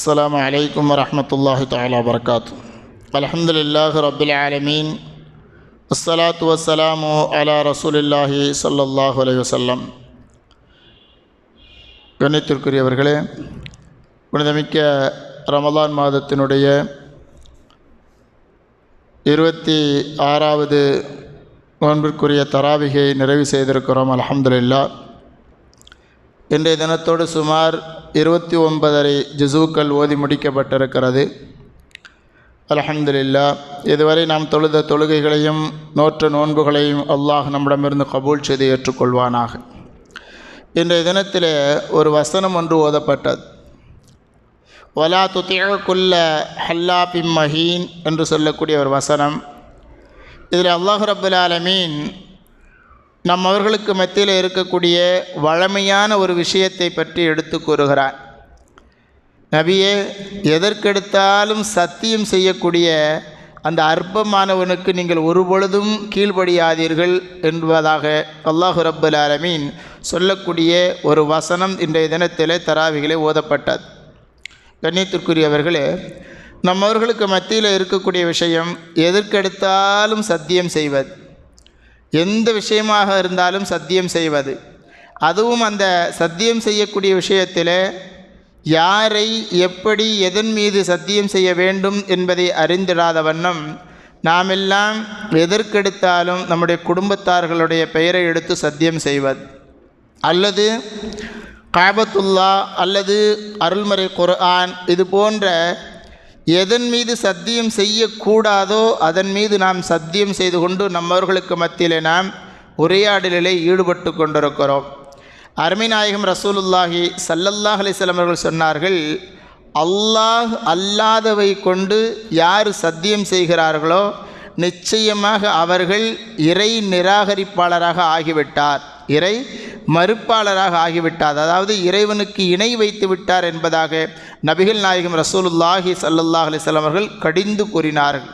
السلام عليكم ورحمة الله تعالى وبركاته الحمد لله رب العالمين الصلاة والسلام على رسول الله صلى الله عليه وسلم கண்ணியத்திற்குரியவர்களே புனிதமிக்க ரமலான் மாதத்தினுடைய இருபத்தி ஆறாவது நோன்பிற்குரிய தராவிகை நிறைவு செய்திருக்கிறோம் அல்ஹம்துலில்லாஹ் இன்றைய தினத்தோடு சுமார் இருபத்தி ஒன்பதரை ஜிசுக்கள் ஓதி முடிக்கப்பட்டிருக்கிறது. அலஹம்துல்லா இதுவரை நாம் தொழுத தொழுகைகளையும் நோற்ற நோன்புகளையும் அல்லாஹ் நம்மிடமிருந்து கபூல் செய்து ஏற்றுக்கொள்வானாக. இன்றைய தினத்தில் ஒரு வசனம் ஒன்று ஓதப்பட்டது. வலா துத்தியக்குள்ள ஹல்லாபிம் மஹீன் என்று சொல்லக்கூடிய ஒரு வசனம். இதில் அல்லாஹ் ரபுல் ஆலமீன் நம் அவர்களுக்கு மத்தியில் இருக்கக்கூடிய வழமையான ஒரு விஷயத்தை பற்றி எடுத்து கூறுகிறார். நபியே எதற்கெடுத்தாலும் சத்தியம் செய்யக்கூடிய அந்த அற்பமானவனுக்கு நீங்கள் ஒருபொழுதும் கீழ்படியாதீர்கள் என்பதாக அல்லாஹு ரப்புல் ஆலமீன் சொல்லக்கூடிய ஒரு வசனம் இன்றைய தினத்திலே தராவிகளே ஓதப்பட்டது. கண்ணியத்திற்குரியவர்களே நம்மவர்களுக்கு மத்தியில் இருக்கக்கூடிய விஷயம் எதற்கெடுத்தாலும் சத்தியம் செய்வது. எந்த விஷயமாக இருந்தாலும் சத்தியம் செய்வது. அதுவும் அந்த சத்தியம் செய்யக்கூடிய விஷயத்தில் யாரை எப்படி எதன் மீது சத்தியம் செய்ய வேண்டும் என்பதை அறிந்திடாத வண்ணம் நாமெல்லாம் எதற்கெடுத்தாலும் நம்முடைய குடும்பத்தார்களுடைய பெயரை எடுத்து சத்தியம் செய்வது. அல்லது காபத்துல்லா அல்லது அருள்மறை குர்ஆன் இது போன்ற எதன் மீது சத்தியம் செய்யக்கூடாதோ அதன் மீது நாம் சத்தியம் செய்து கொண்டு நம்மவர்களுக்கு மத்தியிலே நாம் உரையாடலிலே ஈடுபட்டு கொண்டிருக்கிறோம். அருமைநாயகம் ரசூலுல்லாஹி சல்லல்லாஹ் அலிஸ்லாம் அவர்கள் சொன்னார்கள் அல்லாஹ் அல்லாதவை கொண்டு யார் சத்தியம் செய்கிறார்களோ நிச்சயமாக அவர்கள் இறை நிராகரிப்பாளராக ஆகிவிட்டார். இறை மறுப்பாளராக ஆகிவிட்டார். அதாவது இறைவனுக்கு இணை வைத்து விட்டார் என்பதாக நபிகள் நாயகம் ரசூலுல்லாஹி சல்லல்லாஹ் அலிஸ்லாம் அவர்கள் கடிந்து கூறினார்கள்.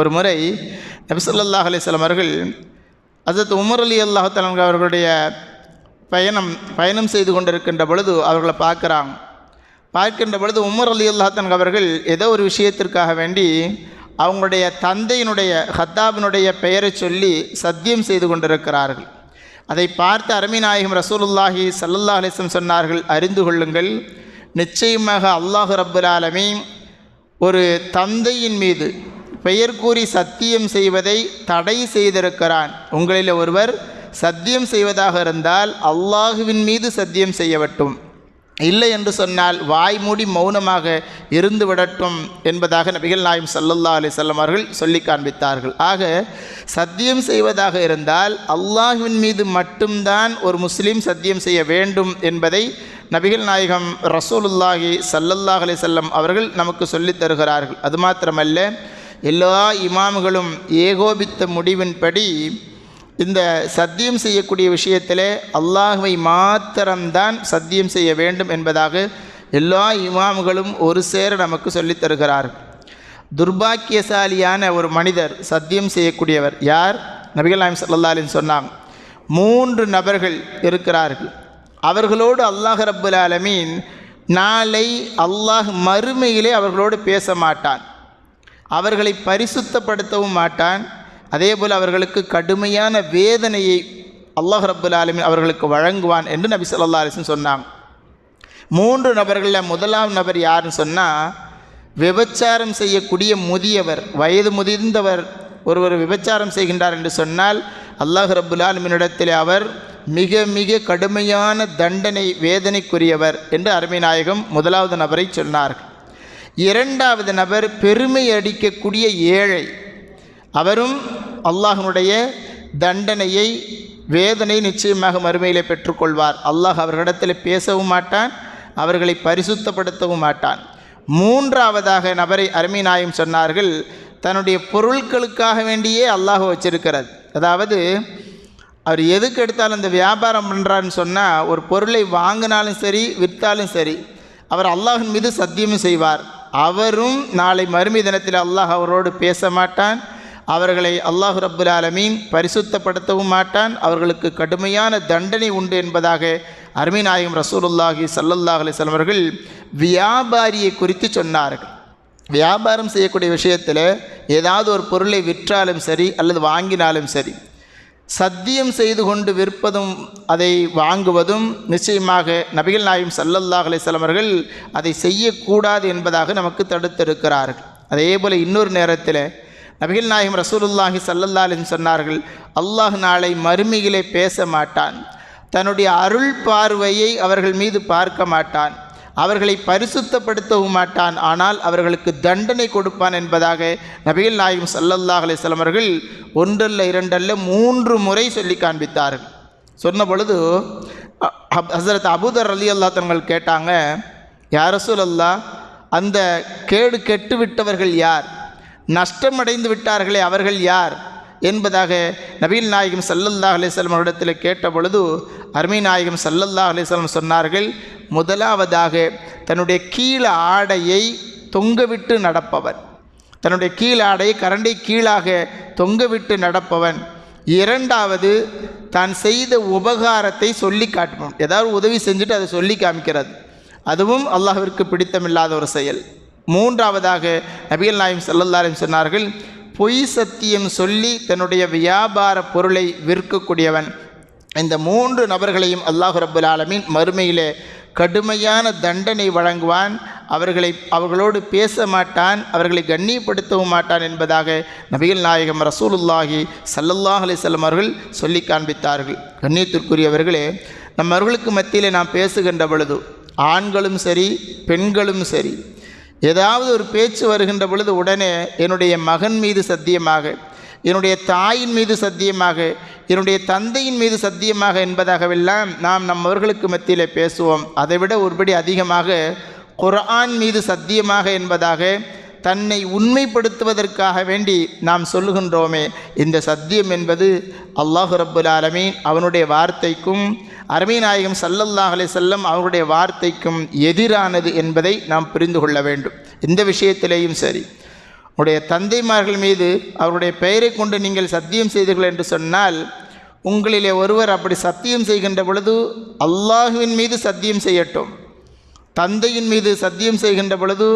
ஒரு முறை நபிசல்லாஹ் அலிஸ்லாம் அவர்கள் அசத் உமர் அலி அல்லாஹ் அவர்களுடைய பயணம் பயணம் செய்து கொண்டிருக்கின்ற பொழுது அவர்களை பார்க்குறாங்க. பார்க்கின்ற பொழுது உமர் அலி அல்லாஹன் அவர்கள் ஏதோ ஒரு விஷயத்திற்காக வேண்டி அவங்களுடைய தந்தையினுடைய ஹத்தாபினுடைய பெயரை சொல்லி சத்தியம் செய்து கொண்டிருக்கிறார்கள். அதை பார்த்து அருமிநாயகம் ரசூலுல்லாஹி சல்லல்லா அலிஸ்லம் சொன்னார்கள் அறிந்து கொள்ளுங்கள். நிச்சயமாக அல்லாஹு ரப்புல் ஒரு தந்தையின் மீது பெயர் கூறி சத்தியம் செய்வதை தடை செய்திருக்கிறான். உங்களில் ஒருவர் சத்தியம் செய்வதாக இருந்தால் அல்லாஹுவின் மீது சத்தியம் செய்யவட்டும். இல்லை என்று சொன்னால் வாய் மூடி மௌனமாக இருந்து விடட்டும் என்பதாக நபிகள் நாயம் சல்லல்லா அலி அவர்கள் சொல்லி காண்பித்தார்கள். ஆக சத்தியம் செய்வதாக இருந்தால் அல்லாஹுவின் மீது மட்டும்தான் ஒரு முஸ்லீம் சத்தியம் செய்ய வேண்டும் என்பதை நபிகள் நாயகம் ரசூலுல்லாஹி சல்லல்லாஹ் அலி செல்லம் அவர்கள் நமக்கு சொல்லித் தருகிறார்கள். அது மாத்திரமல்ல எல்லா இமாம்களும் ஏகோபித்த முடிவின்படி இந்த சத்தியம் செய்யக்கூடிய விஷயத்தில் அல்லாஹுவை மாத்திரம்தான் சத்தியம் செய்ய வேண்டும் என்பதாக எல்லா இமாம்களும் ஒரு சேர நமக்கு சொல்லித் தருகிறார்கள் துர்பாக்கியசாலியான ஒரு மனிதர் சத்தியம் செய்யக்கூடியவர் யார்? நபிகள் நாயம் சல்லா சொன்னாங்க மூன்று நபர்கள் இருக்கிறார்கள். அவர்களோடு அல்லாஹ் ரப்புல் ஆலமீன் நாளை அல்லாஹ் மறுமையிலே அவர்களோடு பேச மாட்டான். அவர்களை பரிசுத்தப்படுத்தவும் மாட்டான். அதேபோல் அவர்களுக்கு கடுமையான வேதனையை அல்லாஹ் ரபுல் ஆலமின் அவர்களுக்கு வழங்குவான் என்று நபி சொல்லா அலிஸ்லம் சொன்னாங்க. மூன்று நபர்களில் முதலாம் நபர் யாருன்னு சொன்னால் விபச்சாரம் செய்யக்கூடிய முதியவர் வயது முதிர்ந்தவர் ஒருவர் விபச்சாரம் செய்கின்றார் என்று சொன்னால் அல்லாஹ் ரபுல் ஆலமினிடத்தில் அவர் மிக மிக கடுமையான தண்டனை வேதனைக்குரியவர் என்று அருமைநாயகம் முதலாவது நபரை சொன்னார்கள் இரண்டாவது நபர் பெருமை அடிக்கக்கூடிய ஏழை. அவரும் அல்லாஹனுடைய தண்டனையை வேதனை நிச்சயமாக மறுமையிலே பெற்றுக்கொள்வார். அல்லாஹ் அவர்களிடத்தில் பேசவும் மாட்டான் அவர்களை பரிசுத்தப்படுத்தவும் மாட்டான். மூன்றாவதாக நபரை அருமை நாயம் சொன்னார்கள் தன்னுடைய பொருட்களுக்காக வேண்டியே அல்லாஹ் வச்சிருக்கிறது அதாவது அவர் எதுக்கு எடுத்தாலும் இந்த வியாபாரம் பண்ணுறான்னு சொன்னால் ஒரு பொருளை வாங்கினாலும் சரி விற்றாலும் சரி அவர் அல்லாஹின் மீது சத்தியமும் செய்வார். அவரும் நாளை மறுமை தினத்தில் அல்லாஹ் அவரோடு பேச மாட்டான் அவர்களை அல்லாஹ் ரப்புல் ஆலமீன் பரிசுத்தப்படுத்தவும் மாட்டான். அவர்களுக்கு கடுமையான தண்டனை உண்டு என்பதாக அருமிநாயகம் ரசூலுல்லாஹி சல்லல்லாஹ் அலிஸ்லாம் அவர்கள் வியாபாரியை குறித்து சொன்னார்கள். வியாபாரம் செய்யக்கூடிய விஷயத்தில் ஏதாவது ஒரு பொருளை விற்றாலும் சரி அல்லது வாங்கினாலும் சரி சத்தியம் செய்து கொண்டு விற்பதும் அதை வாங்குவதும் நிச்சயமாக நபிகள் நாயும் சல்லல்லாஹ் அலிஸ்லாம் அவர்கள் அதை செய்யக்கூடாது என்பதாக நமக்கு தடுத்திருக்கிறார்கள். அதே போல் இன்னொரு நேரத்தில் நபிகள் நாயகம் ரசூலுல்லாஹி சல்லல்லா அலின் சொன்னார்கள் அல்லாஹ் நாளை மறுமையிலே பேச மாட்டான். தன்னுடைய அருள் பார்வையை அவர்கள் மீது பார்க்க மாட்டான். அவர்களை பரிசுத்தப்படுத்தவும் மாட்டான். ஆனால் அவர்களுக்கு தண்டனை கொடுப்பான் என்பதாக நபிகள் நாயகம் சல்லல்லாஹ் அலிஸ்லாம் அவர்கள் ஒன்றல்ல இரண்டல்ல மூன்று முறை சொல்லி காண்பித்தார்கள். சொன்ன பொழுது ஹசரத் அபுதர் அலி அல்லா தங்கள் கேட்டாங்க யார் அல்லா அந்த கேடு கெட்டு விட்டவர்கள் யார்? நஷ்டமடைந்து விட்டார்களே அவர்கள் யார்? என்பதாக நபீல் நாயகம் சல்லல்லா அலிஸ்லாம் அவரிடத்தில் கேட்ட பொழுது அருமை நாயகம் சல்லல்லாஹ் அலிஸ்லாம் சொன்னார்கள் முதலாவதாக தன்னுடைய கீழ ஆடையை தொங்கவிட்டு நடப்பவன். தன்னுடைய கீழ் ஆடையை கரண்டை கீழாக தொங்கவிட்டு நடப்பவன். இரண்டாவது தான் செய்த உபகாரத்தை சொல்லி காட்டணும் ஏதாவது உதவி செஞ்சுட்டு அதை சொல்லி காமிக்கிறது. அதுவும் அல்லாஹிற்கு பிடித்தமில்லாத ஒரு செயல். மூன்றாவதாக நபிகள் நாயம் செல்லல்லாரையும் சொன்னார்கள் பொய் சத்தியம் சொல்லி தன்னுடைய வியாபார பொருளை விற்கக்கூடியவன். இந்த மூன்று நபர்களையும் அல்லாஹு ரபுல் ஆலமின் மறுமையிலே கடுமையான தண்டனை வழங்குவான். அவர்களை அவர்களோடு பேச மாட்டான் அவர்களை கண்ணியப்படுத்தவும் மாட்டான் என்பதாக நபிகள் நாயகம் ரசூலுல்லாஹி சல்லல்லாஹ் அலிசல்லம் அவர்கள் சொல்லி காண்பித்தார்கள். கண்ணியத்திற்குரியவர்களே நம் அவர்களுக்கு மத்தியில் நாம் பேசுகின்ற பொழுது ஆண்களும் சரி பெண்களும் சரி ஏதாவது ஒரு பேச்சு வருகின்ற பொழுது உடனே என்னுடைய மகன் மீது சத்தியமாக என்னுடைய தாயின் மீது சத்தியமாக என்னுடைய தந்தையின் மீது சத்தியமாக என்பதாகவெல்லாம் நாம் நம்மவர்களுக்கு மத்தியில் பேசுவோம். அதைவிட ஒருபடி அதிகமாக குரான் மீது சத்தியமாக என்பதாக தன்னை உண்மைப்படுத்துவதற்காக வேண்டி நாம் சொல்லுகின்றோமே. இந்த சத்தியம் என்பது அல்லாஹு ரப்புல் ஆலமீன் அவனுடைய வார்த்தைக்கும் அரபிநாயகம் சல்லல்லாஹ் அலை செல்லம் அவருடைய வார்த்தைக்கும் எதிரானது என்பதை நாம் புரிந்து கொள்ள வேண்டும். இந்த விஷயத்திலேயும் சரி. உடைய தந்தைமார்கள் மீது அவருடைய பெயரை கொண்டு நீங்கள் சத்தியம் செய்தீர்கள் என்று சொன்னால் உங்களிலே ஒருவர் அப்படி சத்தியம் செய்கின்ற பொழுது அல்லாஹுவின் மீது சத்தியம் செய்யட்டும். தந்தையின் மீது சத்தியம் செய்கின்ற பொழுது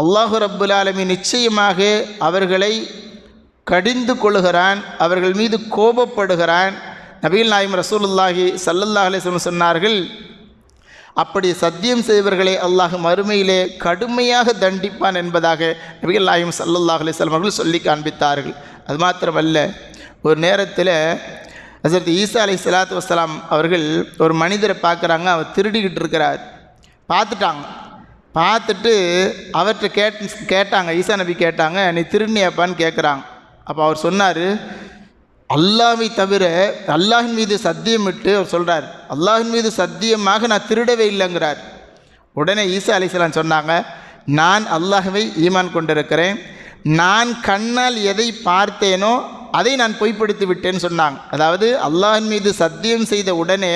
அல்லாஹு ரப்புலாலமி நிச்சயமாக அவர்களை கடிந்து கொள்கிறான் அவர்கள் மீது கோபப்படுகிறான். நபீல் நாயிம் ரசூலுல்லாஹி சல்லல்லாஹலே அலிஸ்லம் சொன்னார்கள் அப்படி சத்தியம் செய்வர்களை அல்லாஹ் மறுமையிலே கடுமையாக தண்டிப்பான் என்பதாக நபிகள் நாயும் சல்லல்லாஹ் அலிஸ்லாம் அவர்கள் சொல்லி காண்பித்தார்கள். அது மாத்திரமல்ல ஒரு நேரத்தில் ஹசரத் ஈசா அலி சலாத்து வசலாம் அவர்கள் ஒரு மனிதரை பார்க்குறாங்க அவர் திருடிக்கிட்டு இருக்கிறார். பார்த்துட்டாங்க. பார்த்துட்டு அவர்கிட்ட கேட் கேட்டாங்க ஈசா நபி கேட்டாங்க நீ திருநியப்பான்னு கேட்குறாங்க அப்போ அவர் சொன்னார் அல்லாவை தவிர அல்லாஹின் மீது சத்தியமிட்டு அவர் சொல்கிறார் அல்லாஹின் மீது சத்தியமாக நான் திருடவே இல்லைங்கிறார். உடனே ஈசா அலிஸ்லாம் சொன்னாங்க நான் அல்லாஹவை ஈமான் கொண்டிருக்கிறேன். நான் கண்ணால் எதை பார்த்தேனோ அதை நான் பொய்ப்படுத்தி விட்டேன்னு சொன்னாங்க. அதாவது அல்லாஹின் மீது சத்தியம் செய்த உடனே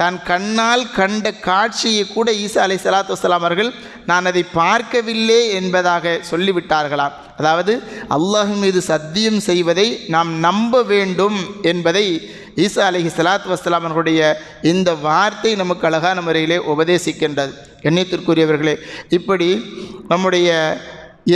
தான் கண்ணால் கண்ட காட்சியை கூட ஈசா அலை சலாத்து வலாம் அவர்கள் நான் அதை பார்க்கவில்லை என்பதாக சொல்லிவிட்டார்களாம். அதாவது அல்லாஹ் மீது சத்தியம் செய்வதை நாம் நம்ப வேண்டும் என்பதை ஈசா அலஹி சலாத் வஸ்லாம் அவர்களுடைய இந்த வார்த்தை நமக்கு அழகான முறையிலே உபதேசிக்கின்றது. எண்ணத்திற்குரியவர்களே இப்படி நம்முடைய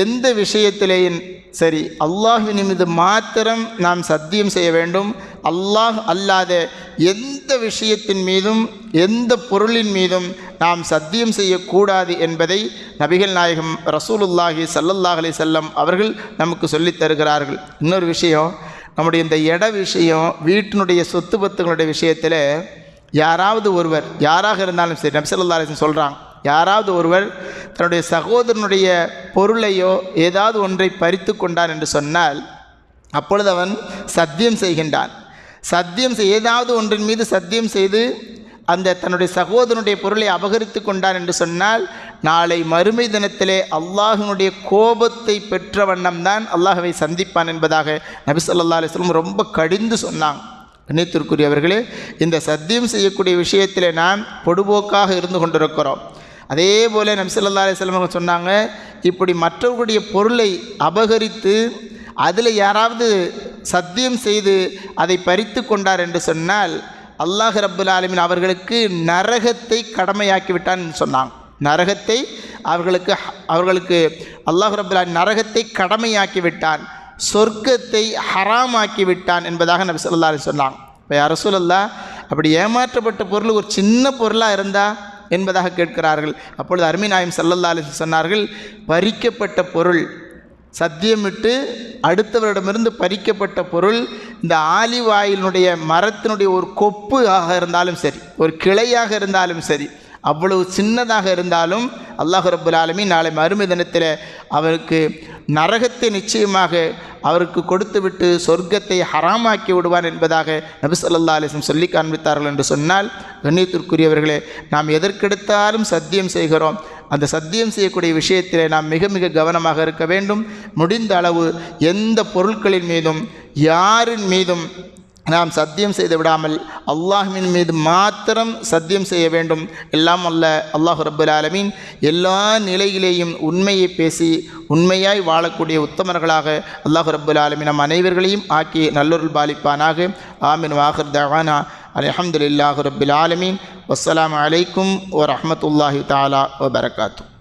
எந்த விஷயத்திலேயும் சரி அல்லாஹின் மீது மாத்திரம் நாம் சத்தியம் செய்ய வேண்டும். அல்லாஹ் அல்லாத எந்த விஷயத்தின் மீதும் எந்த பொருளின் மீதும் நாம் சத்தியம் செய்யக்கூடாது என்பதை நபிகள் நாயகம் ரசூலுல்லாஹி சல்லல்லாஹ் அலி செல்லம் அவர்கள் நமக்கு சொல்லித் தருகிறார்கள். இன்னொரு விஷயம் நம்முடைய இந்த இட விஷயம் வீட்டினுடைய சொத்து பத்துகளுடைய விஷயத்தில் யாராவது ஒருவர் யாராக இருந்தாலும் சரி நபிசல்லா அலிசன் சொல்கிறாங்க யாராவது ஒருவர் தன்னுடைய சகோதரனுடைய பொருளையோ ஏதாவது ஒன்றை பறித்து கொண்டான் என்று சொன்னால் அப்பொழுது அவன் சத்தியம் செய்கின்றான். சத்தியம் ஏதாவது ஒன்றின் மீது சத்தியம் செய்து அந்த தன்னுடைய சகோதரனுடைய பொருளை அபகரித்து கொண்டான் என்று சொன்னால் நாளை மறுமை தினத்திலே அல்லாஹினுடைய கோபத்தை பெற்ற வண்ணம்தான் அல்லாஹவை சந்திப்பான் என்பதாக நபி சொல்லா அலிஸ்லம் ரொம்ப கடிந்து சொன்னாங்க. கண்ணியத்திற்குரியவர்களே இந்த சத்தியம் செய்யக்கூடிய விஷயத்தில் நாம் பொடுபோக்காக இருந்து கொண்டிருக்கிறோம். அதே போல் நபி சொல்லா அலிஸ்லம் சொன்னாங்க இப்படி மற்றவர்களுடைய பொருளை அபகரித்து அதில் யாராவது சத்தியம் செய்து அதை பறித்து கொண்டார் என்று சொன்னால் அல்லாஹ் ரபுல் ஆலமின் அவர்களுக்கு நரகத்தை கடமையாக்கி விட்டான்னு சொன்னாங்க. நரகத்தை அவர்களுக்கு அவர்களுக்கு அல்லாஹ் ரப்புல் நரகத்தை கடமையாக்கி விட்டான் சொர்க்கத்தை ஹராமாக்கி விட்டான் என்பதாக நபி ஸல்லல்லாஹு சொன்னான் சொன்னாங்க. இப்போ அரசுலல்லா அப்படி ஏமாற்றப்பட்ட பொருள் ஒரு சின்ன பொருளாக இருந்தா என்பதாக கேட்கிறார்கள். அப்பொழுது அருமை நாயம் சல்லல்லா அலிஸ் சொன்னார்கள் பறிக்கப்பட்ட பொருள் சத்தியமிட்டு அடுத்தவரிடமிருந்து பறிக்கப்பட்ட பொருள் இந்த ஆலிவாயினுடைய மரத்தினுடைய ஒரு கொப்பு ஆக இருந்தாலும் சரி ஒரு கிளையாக இருந்தாலும் சரி அவ்வளவு சின்னதாக இருந்தாலும் அல்லாஹு ரபுல் ஆலமி நாளை மறுமை தினத்தில் அவருக்கு நரகத்தை நிச்சயமாக அவருக்கு கொடுத்துவிட்டு சொர்க்கத்தை ஹராமாக்கி விடுவான் என்பதாக நபிசல்லா அலிஸ்லம் சொல்லி காண்பித்தார்கள் என்று சொன்னால் கண்ணியத்திற்குரியவர்களே நாம் எதற்கெடுத்தாலும் சத்தியம் செய்கிறோம். அந்த சத்தியம் செய்யக்கூடிய விஷயத்திலே நாம் மிக மிக கவனமாக இருக்க வேண்டும். முடிந்த அளவு எந்த பொருட்களின் மீதும் யாரின் மீதும் நாம் சத்தியம் செய்து விடாமல் அல்லாஹுவின் மீது மாத்திரம் சத்தியம் செய்ய வேண்டும். எல்லாம் அல்ல அல்லாஹ் ரபுல் ஆலமீன் எல்லா நிலையிலேயும் உண்மையை பேசி உண்மையாய் வாழக்கூடிய உத்தமர்களாக அல்லாஹு ரபுல் ஆலமீன் நம் அனைவர்களையும் ஆக்கி நல்லொருள் பாலிப்பானாக. ஆமின். வாஹர் தவானா الحمد لله رب العالمين والسلام عليكم ورحمة الله تعالى وبركاته.